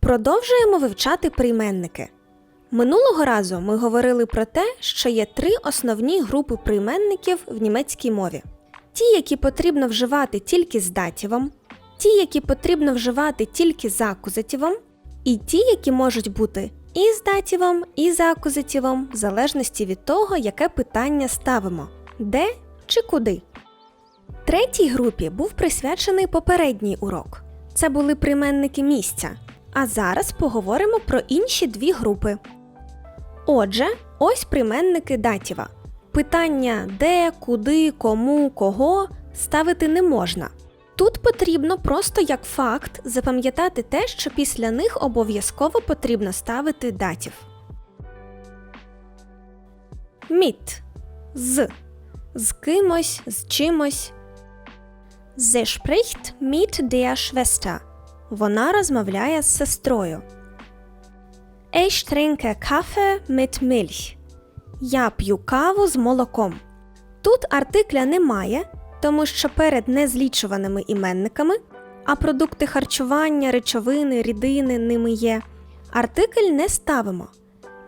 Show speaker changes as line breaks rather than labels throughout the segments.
Продовжуємо вивчати прийменники. Минулого разу ми говорили про те, що є три основні групи прийменників в німецькій мові: ті, які потрібно вживати тільки з датівом, ті, які потрібно вживати тільки з акузативом, і ті, які можуть бути і з датівом, і з акузативом, в залежності від того, яке питання ставимо де чи куди. Третій групі був присвячений попередній урок. Це були прийменники місця. А зараз поговоримо про інші дві групи. Отже, ось прийменники датіва. Питання де, куди, кому, кого ставити не можна. Тут потрібно просто як факт запам'ятати те, що після них обов'язково потрібно ставити датів. Міт з з кимось, з чимось. Sie spricht mit der Schwester. Вона розмовляє з сестрою. Ich trinke Kaffee mit Milch. Я п'ю каву з молоком. Тут артикля немає, тому що перед незлічуваними іменниками, а продукти харчування, речовини, рідини ними є. Артикль не ставимо.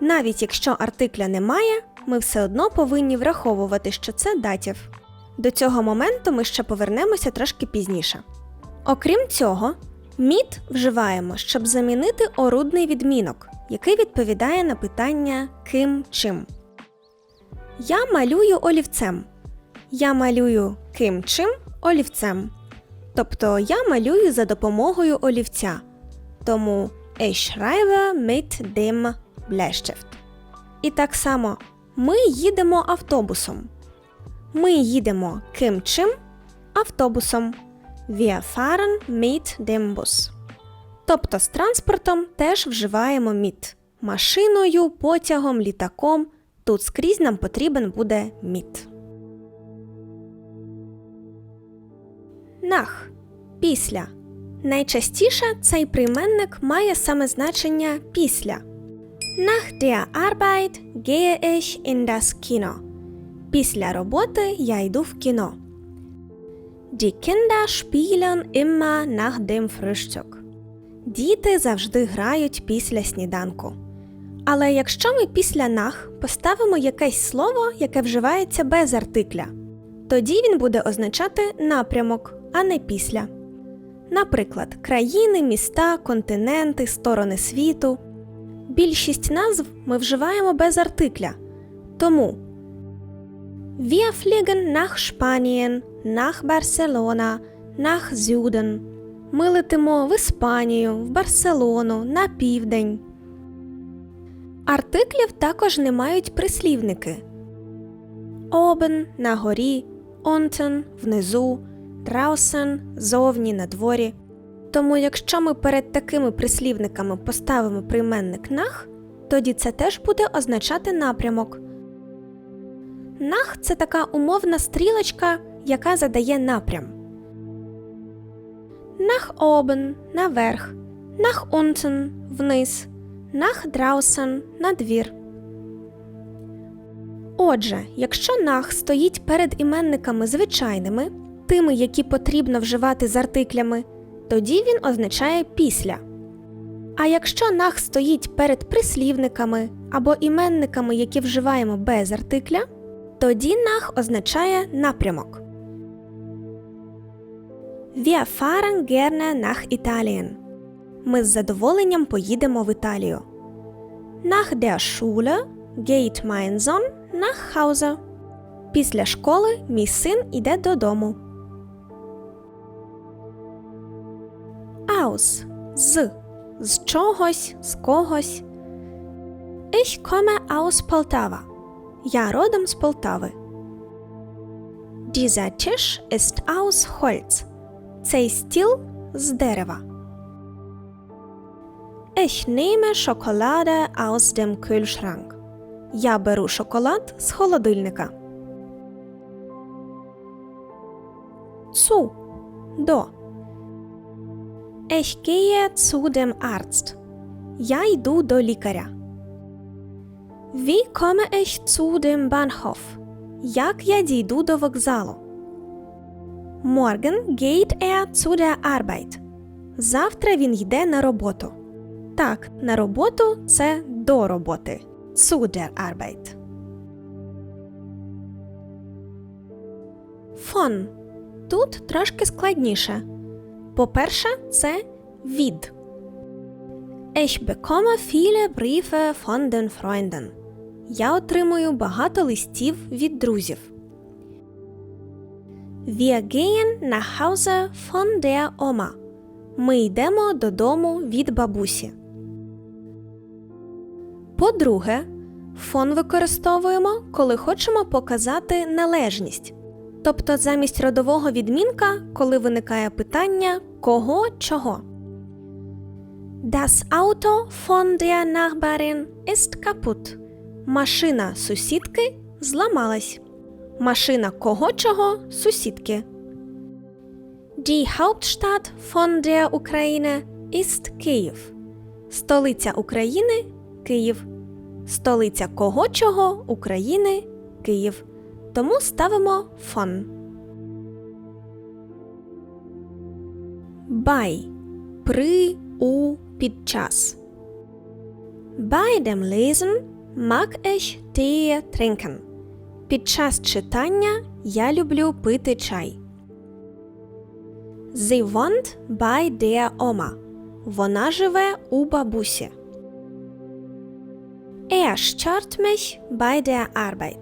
Навіть якщо артикля немає, ми все одно повинні враховувати, що це датів. До цього моменту ми ще повернемося трошки пізніше. Окрім цього, міт вживаємо, щоб замінити орудний відмінок, який відповідає на питання ким чим. Я малюю олівцем. Я малюю ким чим олівцем. Тобто я малюю за допомогою олівця. Тому ich schreibe mit dem. І так само ми їдемо автобусом. Ми їдемо ким чим автобусом. Wir fahren mit dem Bus. Тобто з транспортом теж вживаємо міт. Машиною, потягом, літаком. Тут скрізь нам потрібен буде міт. Нах після. Найчастіше цей прийменник має саме значення після. Nach der Arbeit gehe ich in das Kino. Після роботи я йду в кіно. Die Kinder spielen immer nach dem Frühstück. Діти завжди грають після сніданку. Але якщо ми після нах поставимо якесь слово, яке вживається без артикля, тоді він буде означати напрямок, а не після. Наприклад, країни, міста, континенти, сторони світу. Більшість назв ми вживаємо без артикля. Тому Wir fliegen nach Spanien, nach Barcelona, nach Süden. Ми летимо в Іспанію, в Барселону, на південь. Артиклів також не мають прислівники. Обен на горі, онтен внизу, драусен зовні на дворі. Тому якщо ми перед такими прислівниками поставимо прийменник нах, тоді це теж буде означати напрямок. Нах це така умовна стрілочка, яка задає напрям. Nach oben – наверх, nach unten – вниз, nach draußen – на двір. Отже, якщо нах стоїть перед іменниками звичайними, тими, які потрібно вживати з артиклями, тоді він означає після. А якщо нах стоїть перед прислівниками або іменниками, які вживаємо без артикля, тоді нах означає напрямок. Wir fahren gerne nach Italien. Ми з задоволенням поїдемо в Італію. Nach der Schule geht mein Sohn nach Hause. Після школи мій син іде додому. Aus з з чогось, з когось. Ich komme aus Poltava. Я родом з Полтави. Dieser Tisch ist aus Holz. Цей стіл з дерева. Ich nehme Schokolade aus dem Kühlschrank. Я беру шоколад з холодильника. Zu до. Ich gehe zu dem Arzt. Я йду до лікаря. Wie komme ich zu dem Bahnhof? Як я дійду до вокзалу? Morgen geht er zu der Arbeit. Завтра він йде на роботу. Так, на роботу це до роботи. Zu der Arbeit. Фон. Тут трошки складніше. По-перше, це від. Ich bekomme viele Briefe von den Freunden. Я отримую багато листів від друзів. Wir gehen nach Hause von der Oma. Ми йдемо додому від бабусі. По-друге, фон використовуємо, коли хочемо показати належність. Тобто замість родового відмінка, коли виникає питання кого чого. Das Auto von der Nachbarin ist kaputt. Машина сусідки зламалась. Машина кого чого сусідки. Die Hauptstadt von der Ukraine ist Київ. Столиця України Київ. Столиця кого чого України Київ. Тому ставимо фон. Bei. При, у, під час. Bei dem Lesen mag ich Tee trinken. Під час читання я люблю пити чай. Sie wohnt bei der Oma. Вона живе у бабусі. Er stört mich bei der.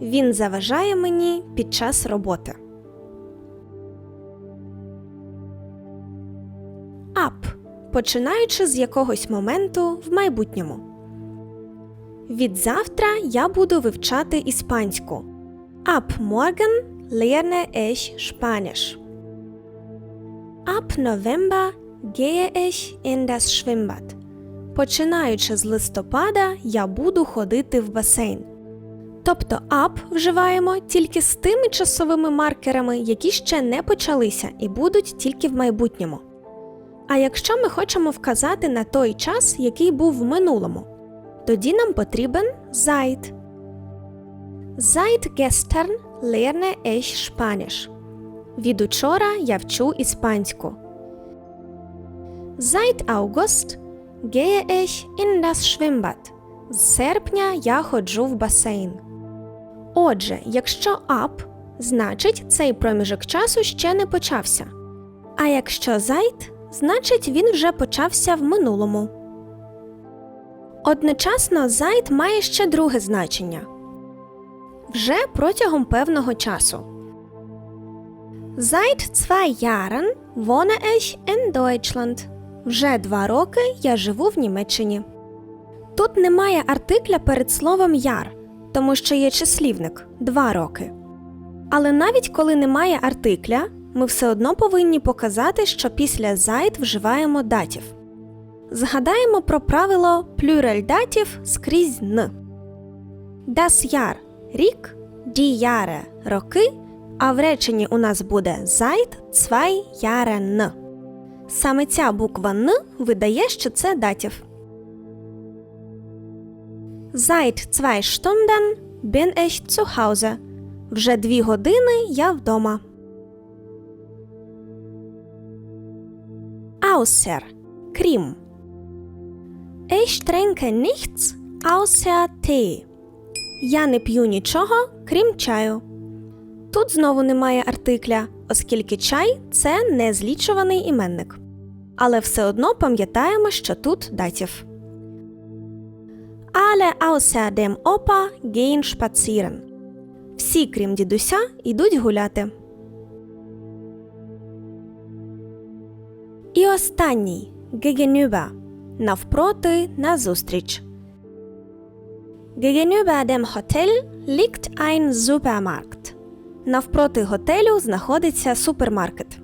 Він заважає мені під час роботи. Up. Починаючи з якогось моменту в майбутньому. Від завтра я буду вивчати іспанську. Ab morgen lerne ich Spanisch. Ab November gehe ich in das Schwimmbad. Починаючи з листопада, я буду ходити в басейн. Тобто up вживаємо тільки з тими часовими маркерами, які ще не почалися і будуть тільки в майбутньому. А якщо ми хочемо вказати на той час, який був в минулому, тоді нам потрібен Seit. Seit gestern lerne ich Spanisch. Від учора я вчу іспанську. Seit August gehe ich in das Schwimmbad. З серпня я ходжу в басейн. Отже, якщо up, значить цей проміжок часу ще не почався. А якщо Seit, значить він вже почався в минулому. Одночасно Seit має ще друге значення вже протягом певного часу. Seit zwei Jahren wohne ich in Deutschland. Вже два роки я живу в Німеччині. Тут немає артикля перед словом яр, тому що є числівник два роки. Але навіть коли немає артикля, ми все одно повинні показати, що після Seit вживаємо датів. Згадаємо про правило плюраль датів скрізь н. Das Jahr – рік, die Jahre – роки, а в реченні у нас буде Seit zwei Jahren. Саме ця буква Н видає, що це датів. Seit zwei Stunden bin ich zu Hause. Вже дві години я вдома. Außer – крім. Ich trinke nichts außer Tee. Я не п'ю нічого, крім чаю. Тут знову немає артикля, оскільки чай це незлічуваний іменник. Але все одно пам'ятаємо, що тут датів. Alle außer dem Opa gehen spazieren. Всі, крім дідуся, йдуть гуляти. І останній gegenüber – навпроти, назустріч. Gegenüber dem Hotel liegt ein Supermarkt. Навпроти готелю знаходиться супермаркет.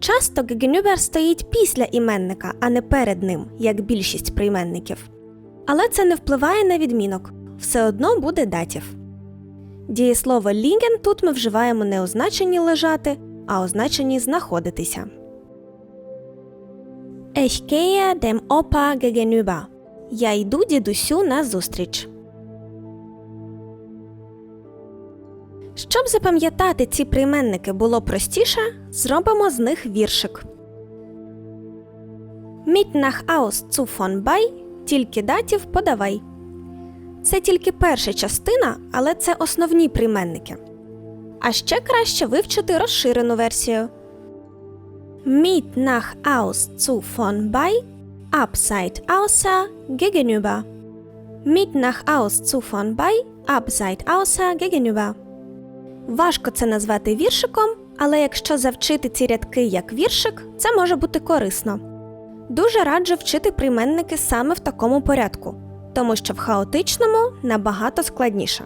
Часто gegenüber стоїть після іменника, а не перед ним, як більшість прийменників. Але це не впливає на відмінок, все одно буде датів. Дієслово liegen тут ми вживаємо не у лежати, а у знаходитися. Gehe dem Opa gegenüber. Я йду дідусю на зустріч. Щоб запам'ятати ці прийменники було простіше, зробимо з них віршик. Mit nach aus zu von bei тільки датів подавай. Це тільки перша частина, але це основні прийменники. А ще краще вивчити розширену версію. Mit nach aus zu von bei abseit außer gegenüber. Mit nach aus zu von bei abseit außer gegenüber. Важко це назвати віршиком, але якщо завчити ці рядки як віршик, це може бути корисно. Дуже раджу вчити прийменники саме в такому порядку, тому що в хаотичному набагато складніше.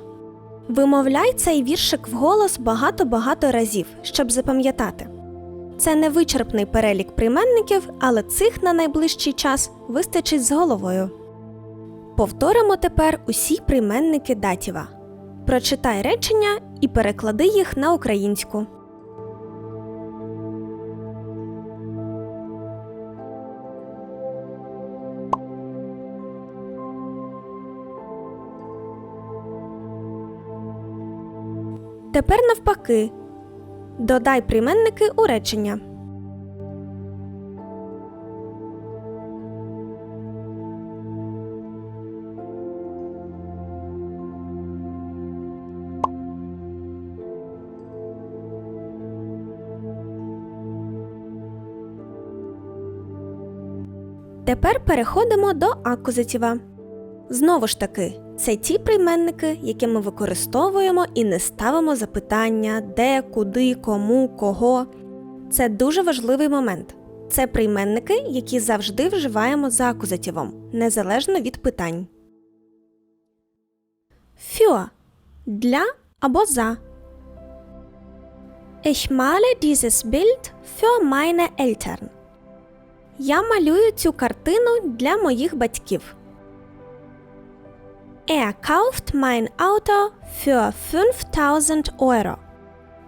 Вимовляй цей віршик вголос багато-багато разів, щоб запам'ятати. Це не вичерпний перелік прийменників, але цих на найближчий час вистачить з головою. Повторимо тепер усі прийменники датіва. Прочитай речення і переклади їх на українську. Тепер навпаки. Додай прийменники у речення. Тепер переходимо до акузатива. Знову ж таки, це ті прийменники, які ми використовуємо і не ставимо запитання, де, куди, кому, кого. Це дуже важливий момент. Це прийменники, які завжди вживаємо за акузативом, незалежно від питань. Für – для або за. Ich male dieses Bild für meine Eltern. Я малюю цю картину для моїх батьків. Er kauft mein Auto für 5000 Euro.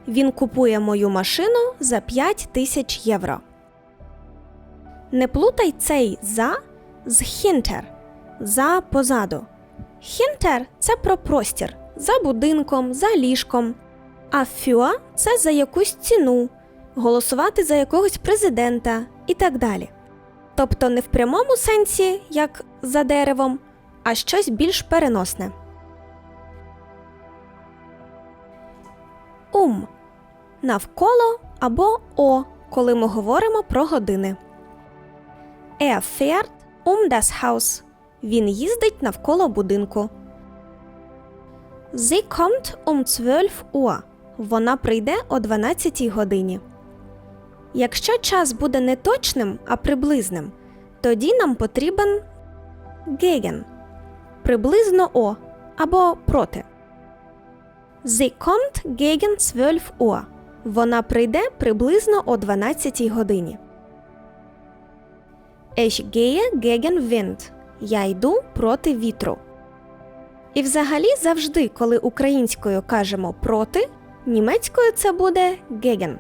Він купує мою машину за 5 тисяч євро. Не плутай цей за з hinter за позаду. Hinter – це про простір за будинком, за ліжком. А für – це за якусь ціну, голосувати за якогось президента і так далі. Тобто не в прямому сенсі, як за деревом, а щось більш переносне. Ум навколо або о, коли ми говоримо про години. Er fährt um das Haus. Він їздить навколо будинку. Sie kommt um 12 Uhr. Вона прийде о 12 годині. Якщо час буде не точним, а приблизним, тоді нам потрібен gegen приблизно о або проти. Sie kommt gegen 12 Uhr. Вона прийде приблизно о 12 годині. Ich gehe gegen Wind. Я йду проти вітру. І взагалі завжди, коли українською кажемо проти, німецькою це буде gegen.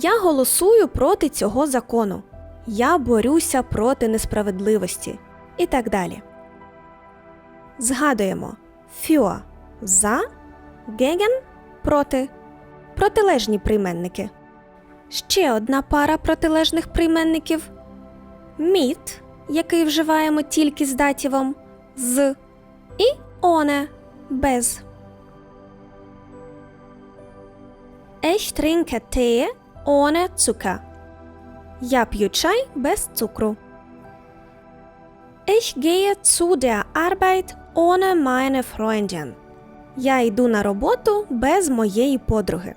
Я голосую проти цього закону. Я борюся проти несправедливості. І так далі. Згадуємо für – за, gegen – проти. Протилежні прийменники. Ще одна пара протилежних прийменників mit, який вживаємо тільки з датівом, з і ohne – без. Ich trinke Tee ohne Zucker. Я п'ю чай без цукру. Ich gehe zu der Arbeit ohne meine Freundin. Я йду на роботу без моєї подруги.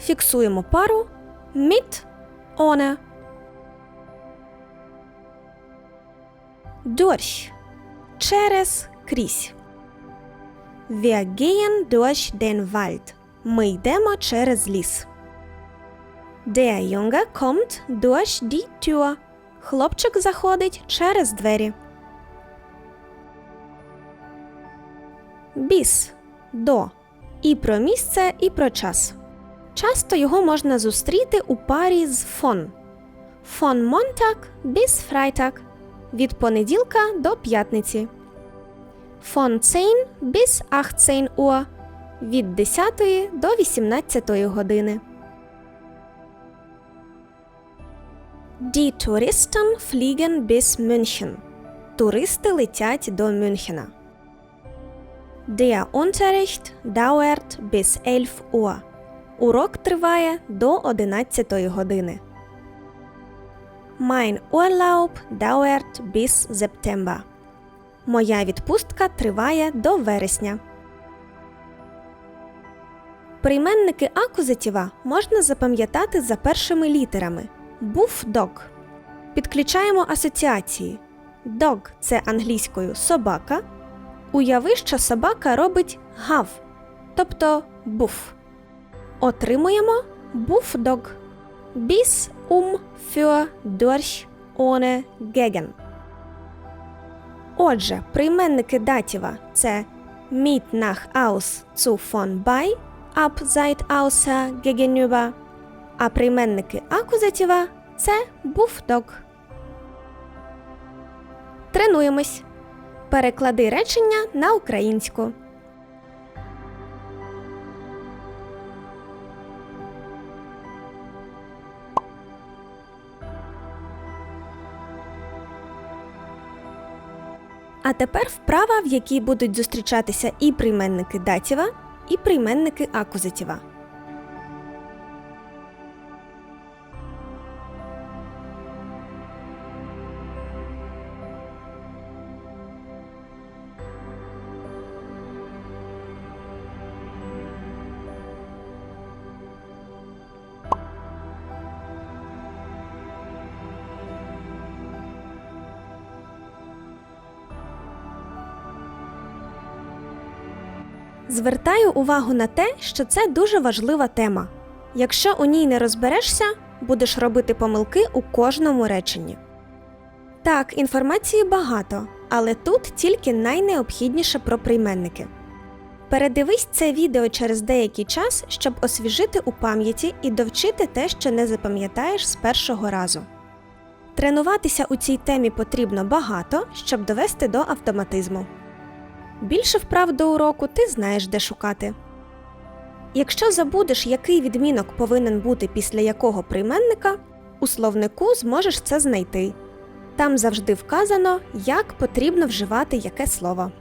Фіксуємо пару mit ohne. Durch через крізь. Wir gehen durch den Wald. Ми йдемо через ліс. Der Junge kommt durch die Tür. Хлопчик заходить через двері. Біс до і про місце, і про час. Часто його можна зустріти у парі з фон. Фон Montag bis Freitag від понеділка до п'ятниці. Von 10 bis 18 Uhr від 10 до 18 години. Die Touristen fliegen bis München. Туристи летять до Мюнхена. Der Unterricht dauert bis 11 Uhr. Урок триває до 11 години. Mein Urlaub dauert bis September. Моя відпустка триває до вересня. Прийменники акузатіва можна запам'ятати за першими літерами. Був дог. Підключаємо асоціації. Dog – це англійською собака. Уяви, що собака робить гав, тобто буф. Отримуємо буфдог. Bis um für durch ohne gegen. Отже, прийменники датіва це mit nach aus zu von bei, ab seit außer gegenüber, а прийменники акузатіва це буфдог. Тренуємось. Переклади речення на українську. А тепер вправа, в якій будуть зустрічатися і прийменники датіва, і прийменники акузатіва. Звертаю увагу на те, що це дуже важлива тема. Якщо у ній не розберешся, будеш робити помилки у кожному реченні. Так, інформації багато, але тут тільки найнеобхідніше про прийменники. Передивись це відео через деякий час, щоб освіжити у пам'яті і довчити те, що не запам'ятаєш з першого разу. Тренуватися у цій темі потрібно багато, щоб довести до автоматизму. Більше вправ до уроку ти знаєш, де шукати. Якщо забудеш, який відмінок повинен бути після якого прийменника, у словнику зможеш це знайти. Там завжди вказано, як потрібно вживати яке слово.